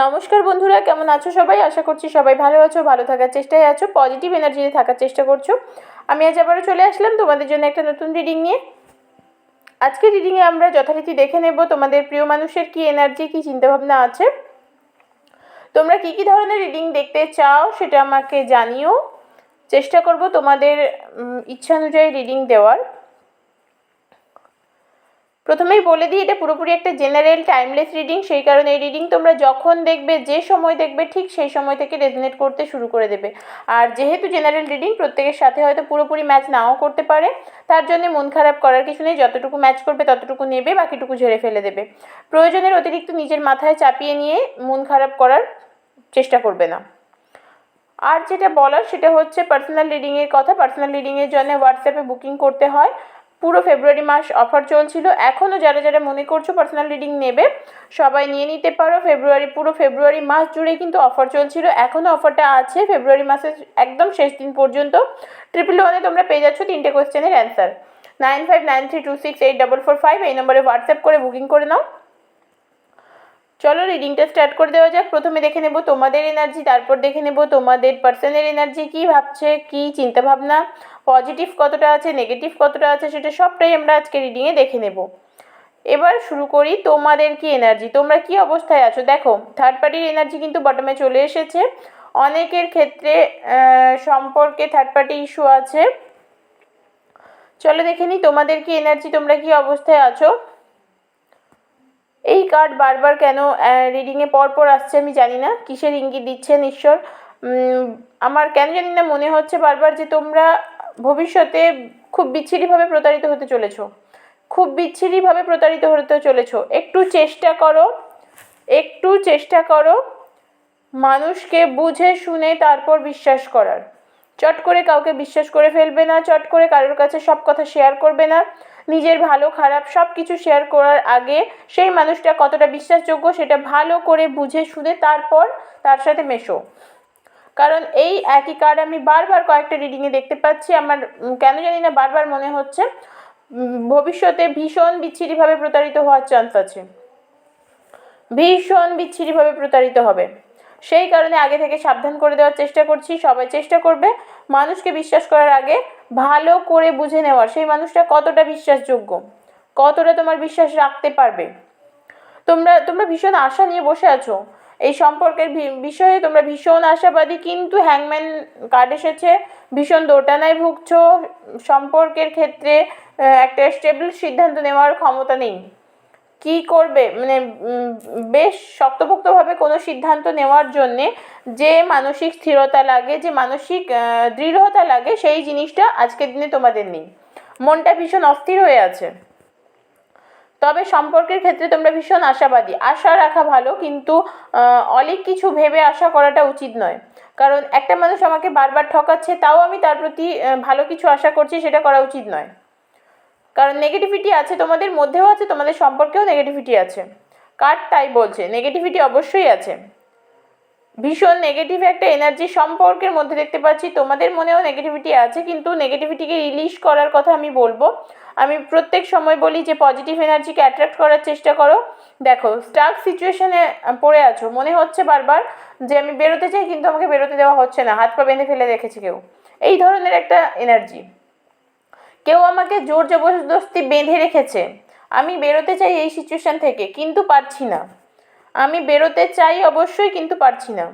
নমস্কার বন্ধুরা, কেমন আছো সবাই? আশা করছি সবাই ভালো আছো, ভালো থাকার চেষ্টায় আছো পজিটিভ এনার্জিতে থাকার চেষ্টা করছ। আমি আজ আবারও চলে আসলাম তোমাদের জন্য একটা নতুন রিডিং নিয়ে। আজকে রিডিংয়ে আমরা যথারীতি দেখে নেব তোমাদের প্রিয় মানুষের কি এনার্জি কি চিন্তাভাবনা আছে। তোমরা কি কি ধরনের রিডিং দেখতে চাও সেটা আমাকে জানিও। চেষ্টা করব তোমাদের ইচ্ছা অনুযায়ী রিডিং দেওয়ার। প্রথমেই বলে দিই, এটা পুরোপুরি একটা জেনারেল টাইমলেস রিডিং সেই কারণে এই রিডিং তোমরা যখন দেখবে, যে সময় দেখবে, ঠিক সেই সময় থেকে রেজনেট করতে শুরু করে দেবে। আর যেহেতু জেনারেল রিডিং প্রত্যেকের সাথে হয়তো পুরোপুরি ম্যাচ নাও করতে পারে, তার জন্য মন খারাপ করার কিছু নেই, যতটুকু ম্যাচ করবে, ততটুকু নেবে, বাকিটুকু ঝেড়ে ফেলে দেবে। প্রয়োজনের অতিরিক্ত নিজের মাথায় চাপিয়ে নিয়ে মন খারাপ করার চেষ্টা করবে না। আর যেটা বলার, সেটা হচ্ছে পার্সোনাল রিডিংয়ের কথা। পার্সোনাল রিডিংয়ের জন্য হোয়াটসঅ্যাপে বুকিং করতে হয়। পুরো ফেব্রুয়ারি মাস অফার চলছিল। এখনও যারা যারা মনে করছ পার্সোনাল রিডিং নেবে, সবাই নিয়ে নিতে পারো। ফেব্রুয়ারি, পুরো ফেব্রুয়ারি মাস জুড়ে কিন্তু অফার চলছিল। এখনও অফারটা আছে ফেব্রুয়ারি মাসের একদম শেষ দিন পর্যন্ত। ট্রিপল ওয়ানে তোমরা পেয়ে যাচ্ছ তিনটে কোয়েশ্চেনের answer nine five nine three two six eight double four five এই নম্বরে হোয়াটসঅ্যাপ করে বুকিং করে নাও। চলো রিডিংটা স্টার্ট করে দেওয়া যাক। প্রথমে দেখে নেব তোমাদের এনার্জি তারপর দেখে নেব তোমাদের পার্সনের এনার্জি কী ভাবছে, কী চিন্তাভাবনা পজিটিভ কতটা আছে নেগেটিভ কতটা আছে, সেটা সবটাই আমরা আজকে রিডিংয়ে দেখে নেব। এবার শুরু করি তোমাদের কি এনার্জি তোমরা কি অবস্থায় আছো? দেখো থার্ড পার্টির এনার্জি কিন্তু বটমে চলে এসেছে। অনেকের ক্ষেত্রে সম্পর্কে থার্ড পার্টি ইস্যু আছে। চলো দেখে নিই তোমাদের কি এনার্জি তোমরা কি অবস্থায় আছো? এই কার্ড বারবার কেন রিডিংয়ে পরপর আসছে আমি জানি না। কিসের ইঙ্গিত দিচ্ছেন ঈশ্বর? আমার কেন জানি না মনে হচ্ছে বারবার যে তোমরা ভবিষ্যতে খুব বিচ্ছিরিভাবে প্রতারিত হতে চলেছ। খুব বিচ্ছিরিভাবে প্রতারিত হতে চলেছো। একটু চেষ্টা করো, একটু চেষ্টা করো মানুষকে বুঝে, শুনে, তারপর বিশ্বাস করার। চট করে কাউকে বিশ্বাস করে ফেলবে না, চট করে কারোর কাছে সব কথা শেয়ার করবে না। নিজের ভালো, খারাপ সব কিছু শেয়ার করার আগে সেই মানুষটা কতটা বিশ্বাসযোগ্য সেটা ভালো করে বুঝে শুনে তারপর তার সাথে মেশো। কারণ এই একই কার্ড আমি বারবার কয়েকটা রিডিংয়ে দেখতে পাচ্ছি, আমার কেন জানি না বারবার মনে হচ্ছে ভবিষ্যতে ভীষণ বিচ্ছিরিভাবে প্রতারিত হওয়ার চান্স আছে। ভীষণ বিচ্ছিরিভাবে প্রতারিত হবে। সেই কারণে আগে থেকে সাবধান করে দেওয়ার চেষ্টা করছি, সবাই চেষ্টা করবে মানুষকে বিশ্বাস করার আগে ভালো করে বুঝে নেওয়ার, সেই মানুষটা কতটা বিশ্বাসযোগ্য, কতটা তোমার বিশ্বাস রাখতে পারবে। তোমরা তোমরা ভীষণ আশা নিয়ে বসে আছো। এই সম্পর্কের বিষয়ে তোমরা ভীষণ আশাবাদী, কিন্তু হ্যাংম্যান কার্ড এসেছে, ভীষণ দোটানায় ভুগছ। সম্পর্কের ক্ষেত্রে একটা স্টেবল সিদ্ধান্ত নেওয়ার ক্ষমতা নেই। কি করবে? মানে বেশ শক্তপোক্তভাবে কোনো সিদ্ধান্ত নেওয়ার জন্যে যে মানসিক স্থিরতা লাগে, যে মানসিক দৃঢ়তা লাগে, সেই জিনিসটা আজকের দিনে তোমাদের নেই। মনটা ভীষণ অস্থির হয়ে আছে। তবে সম্পর্কের ক্ষেত্রে তোমরা ভীষণ আশাবাদী। আশা রাখা ভালো, কিন্তু অনেক কিছু ভেবে আশা করাটা উচিত নয়। কারণ একটা মানুষ আমাকে বারবার ঠকাচ্ছে, তাও আমি তার প্রতি ভালো কিছু আশা করছি, সেটা করা উচিত নয়। কারণ নেগেটিভিটি আছে তোমাদের, মধ্যেও আছে, তোমাদের সম্পর্কেও নেগেটিভিটি আছে। কার তাই বলছে নেগেটিভিটি অবশ্যই আছে। ভীষণ নেগেটিভ একটা এনার্জি সম্পর্কের মধ্যে দেখতে পাচ্ছি, তোমাদের মনেও নেগেটিভিটি আছে, কিন্তু নেগেটিভিটিকে রিলিজ করার কথা আমি বলব। আমি প্রত্যেক সময় বলি যে পজিটিভ এনার্জিকে অ্যাট্রাক্ট করার চেষ্টা করো। দেখো স্টাক সিচুয়েশনে পড়ে আছো, মনে হচ্ছে বারবার যে আমি বেরোতে চাই, কিন্তু আমাকে বেরোতে দেওয়া হচ্ছে না, হাত পা বেঁধে ফেলে রেখেছে কেউ। এই ধরনের একটা এনার্জি কেউ আমাকে জোর জবরদস্তি বেঁধে রেখেছে। আমি বেরোতে চাই এই সিচুয়েশন থেকে, কিন্তু পারছি না। আমি বেরোতে চাই অবশ্যই, কিন্তু পারছি না।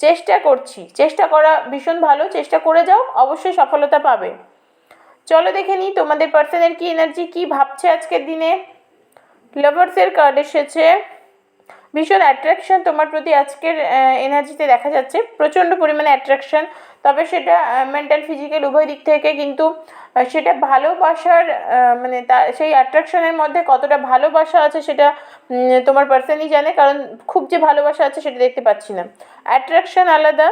চেষ্টা করছি। চেষ্টা করা ভীষণ ভালো। চেষ্টা করে যাও, অবশ্যই সফলতা পাবে। চলো দেখে নিই তোমাদের পার্সনের কি এনার্জি কি ভাবছে আজকের দিনে। লাভার্সের কার্ড এসেছে। ভীষণ অ্যাট্রাকশন তোমার প্রতি আজকের এনার্জিতে দেখা যাচ্ছে। প্রচণ্ড পরিমাণে অ্যাট্রাকশন তবে সেটা মেন্টাল ফিজিক্যাল উভয় দিক থেকে কিন্তু সেটা ভালোবাসার মানে তা, সেই অ্যাট্রাকশনের মধ্যে কতটা ভালোবাসা আছে সেটা তোমার পার্সনই জানে। কারণ খুব যে ভালোবাসা আছে সেটা দেখতে পাচ্ছি না। অ্যাট্রাকশন আলাদা।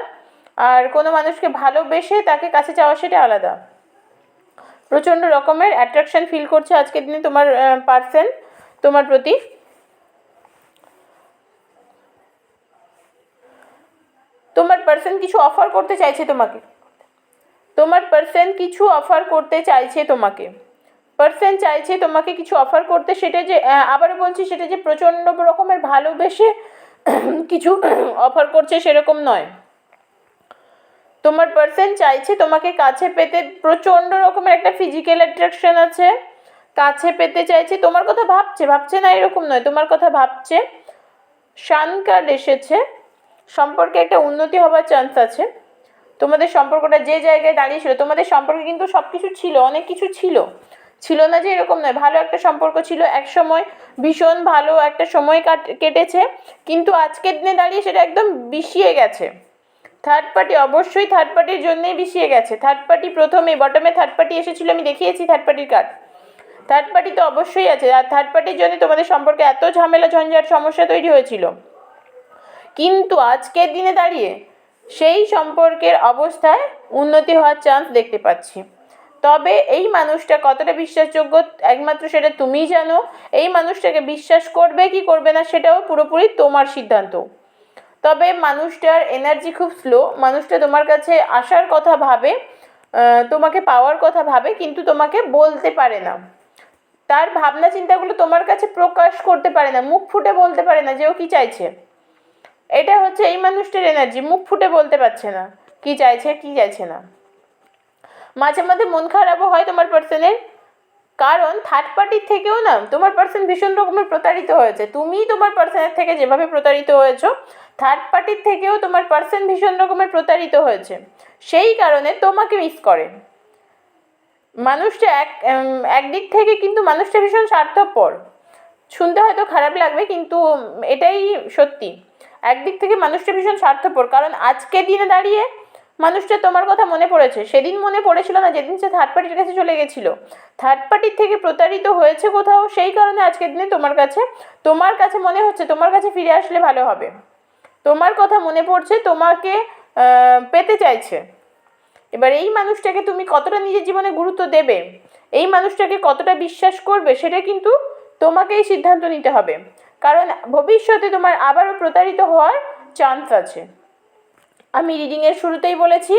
আর কোনো মানুষকে ভালোবেসে তাকে কাছে চাওয়া সেটা আলাদা। প্রচণ্ড রকমের অ্যাট্রাকশন ফিল করছে আজকের দিনে তোমার পার্সন তোমার প্রতি। তোমার পার্সন কিছু অফার করতে চাইছে তোমাকে। তোমার পার্সন কিছু অফার করতে চাইছে তোমাকে। পার্সন চাইছে তোমাকে কিছু অফার করতে সেটা যে আহ, আবারও বলছি সেটা যে প্রচণ্ড রকমের ভালোবেসে কিছু অফার করছে সেরকম নয়। তোমার পার্সন চাইছে তোমাকে কাছে পেতে প্রচণ্ড রকমের একটা ফিজিক্যাল অ্যাট্রাকশন আছে। কাছে পেতে চাইছে তোমার কথা ভাবছে ভাবছে না এরকম নয় তোমার কথা ভাবছে। শান কার্ড এসেছে। সম্পর্কে একটা উন্নতি হওয়ার চান্স আছে। তোমাদের সম্পর্কটা যে জায়গায় দাঁড়িয়েছিল, তোমাদের সম্পর্কে কিন্তু সব কিছু ছিল, অনেক কিছু ছিল। ছিল না যে এরকম নয়, ভালো একটা সম্পর্ক ছিল, এক সময় ভীষণ ভালো একটা সময় কাট, কেটেছে, কিন্তু আজকের দিনে দাঁড়িয়ে সেটা একদম বিষিয়ে গেছে। থার্ড পার্টি অবশ্যই থার্ড পার্টির জন্যই বিষিয়ে গেছে। থার্ড পার্টি প্রথমে বটমে থার্ড পার্টি এসেছিল, আমি দেখিয়েছি থার্ড পার্টির কার্ড থার্ড পার্টি তো অবশ্যই আছে, আর থার্ড পার্টির জন্য তোমাদের সম্পর্কে এত ঝামেলা, ঝঞ্ঝাট, সমস্যা তৈরি হয়েছিল। কিন্তু আজকের দিনে দাঁড়িয়ে সেই সম্পর্কের অবস্থায় উন্নতি হওয়ার চান্স দেখতে পাচ্ছি। তবে এই মানুষটা কতটা বিশ্বাসযোগ্য একমাত্র সেটা তুমিই জানো। এই মানুষটাকে বিশ্বাস করবে কি করবে না সেটাও পুরোপুরি তোমার সিদ্ধান্ত। তবে মানুষটার এনার্জি খুব স্লো মানুষটা তোমার কাছে আসার কথা ভাবে তোমাকে পাওয়ার কথা ভাবে, কিন্তু তোমাকে বলতে পারে না। তার ভাবনা চিন্তাগুলো তোমার কাছে প্রকাশ করতে পারে না, মুখ ফুটে বলতে পারে না যে ও কী চাইছে। এটা হচ্ছে এই মানুষটার এনার্জি মুখ ফুটে বলতে পারছে না। কি চাইছে কি চাইছে না। মাঝে মাঝে মন খারাপও হয় তোমার পার্সনের কারণ থার্ড পার্টির থেকেও না, তোমার পার্সন ভীষণ রকমের প্রতারিত হয়েছে। তুমি তোমার পার্সনের থেকে যেভাবে প্রতারিত হয়েছো থার্ড পার্টির থেকেও তোমার পার্সন ভীষণ রকমের প্রতারিত হয়েছে। সেই কারণে তোমাকে মিস করে। মানুষটা এক একদিক থেকে কিন্তু মানুষটা ভীষণ স্বার্থপর। শুনতে হয়তো খারাপ লাগবে, কিন্তু এটাই সত্যি। একদিক থেকে মানুষটা ভীষণ স্বার্থপর, কারণ আজকের দিনে দাঁড়িয়ে মানুষটা তোমার কথা মনে পড়েছে। সেদিন মনে পড়েছিল না যেদিন সে থার্ড পার্টির কাছে চলে গেছিল। থার্ড পার্টির থেকে প্রতারিত হয়েছে কোথাও, সেই কারণে আজকের দিনে তোমার কাছে তোমার কাছে মনে হচ্ছে তোমার কাছে ফিরে আসলে ভালো হবে। তোমার কথা মনে পড়ছে, তোমাকে পেতে চাইছে। এবার এই মানুষটাকে তুমি কতটা নিজের জীবনে গুরুত্ব দেবে, এই মানুষটাকে কতটা বিশ্বাস করবে, সেটা কিন্তু তোমাকেই সিদ্ধান্ত নিতে হবে। কারণ ভবিষ্যতে তোমার আবারও প্রতারিত হওয়ার চান্স আছে। আমি রিডিংয়ের শুরুতেই বলেছি,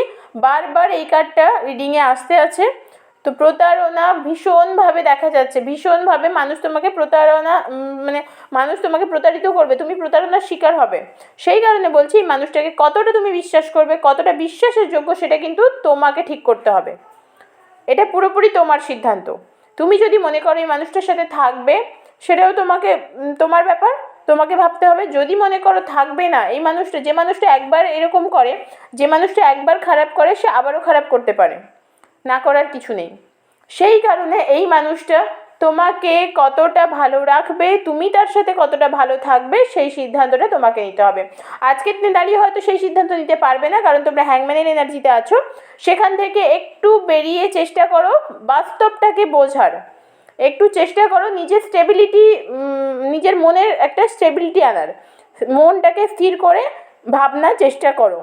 বারবার এই কার্ডটা রিডিংয়ে আসতে আছে। তো প্রতারণা ভীষণভাবে দেখা যাচ্ছে, ভীষণভাবে মানুষ তোমাকে প্রতারণা মানে মানুষ তোমাকে প্রতারিত করবে, তুমি প্রতারণার শিকার হবে। সেই কারণে বলছি, এই মানুষটাকে কতটা তুমি বিশ্বাস করবে, কতটা বিশ্বাসের যোগ্য সেটা কিন্তু তোমাকে ঠিক করতে হবে। এটা পুরোপুরি তোমার সিদ্ধান্ত। তুমি যদি মনে করো এই মানুষটার সাথে থাকবে সেটাও তোমাকে তোমার ব্যাপার। তোমাকে ভাবতে হবে, যদি মনে করো থাকবে না এই মানুষটা, যে মানুষটা একবার এরকম করে, যে মানুষটা একবার খারাপ করে, সে আবারও খারাপ করতে পারে। না করার কিছু নেই। সেই কারণে এই মানুষটা তোমাকে কতটা ভালো রাখবে, তুমি তার সাথে কতটা ভালো থাকবে, সেই সিদ্ধান্তটা তোমাকে নিতে হবে। আজকের দিনে দাঁড়িয়ে হয়তো সেই সিদ্ধান্ত নিতে পারবে না, কারণ তোমরা হ্যাংম্যানের এনার্জিতে আছো। সেখান থেকে একটু বেরিয়ে চেষ্টা করো বাস্তবটাকে বোঝার। একটু চেষ্টা করো নিজের স্টেবিলিটি নিজের মনের একটা স্টেবিলিটি আনার। মনটাকে স্থির করে ভাবনার চেষ্টা করো।